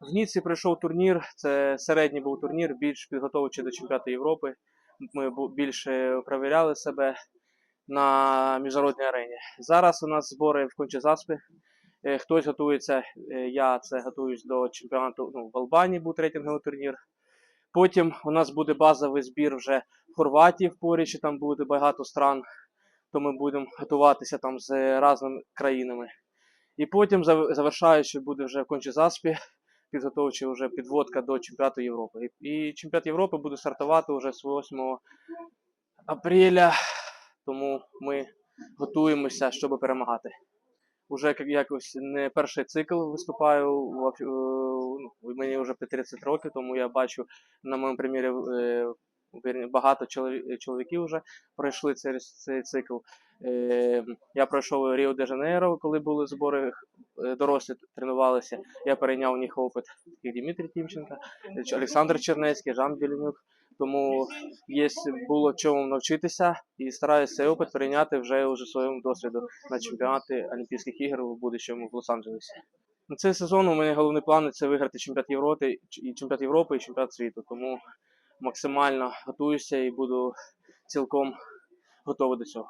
В Ніці пройшов турнір. Це середній був турнір, більш підготовчий до чемпіонату Європи. Ми більше перевіряли себе на міжнародній арені. Зараз у нас збори в Кончезаспі. Е, Хтось готується, е, я це готуюсь до чемпіонату ну, в Албанії, був рейтинговий турнір. Потім у нас буде базовий збір вже в Хорватії в Порічі, там буде багато стран, то ми будемо готуватися там з різними країнами. І потім завершаючи буде вже в Кончезаспі, підготовча вже підводка до чемпіонату Європи. І, чемпіонат Європи буде стартувати вже з 8 апреля, тому ми готуємося, щоб перемагати. Уже якось не перший цикл виступаю. е, ну, Мені вже по 30 років, тому я бачу на моєму примірі е, багато чоловіків вже пройшли цей, цей цикл. Е, Я пройшов Ріо де Жанейро, коли були збори дорослі тренувалися. Я перейняв у них опит таких Дмитрій Тімченко, Олександр Чернецький, Жан Білінюк. Тому є було чому навчитися і стараюся цей опит перейняти вже уже своєму досвіду на чемпіонати Олімпійських ігор в будущому в Лос-Анджелесі. На цей сезон у мене головний план це виграти чемпіонат Європи, і чемпіонат Європи, і чемпіонат світу. Тому максимально готуюся і буду цілком готовий до цього.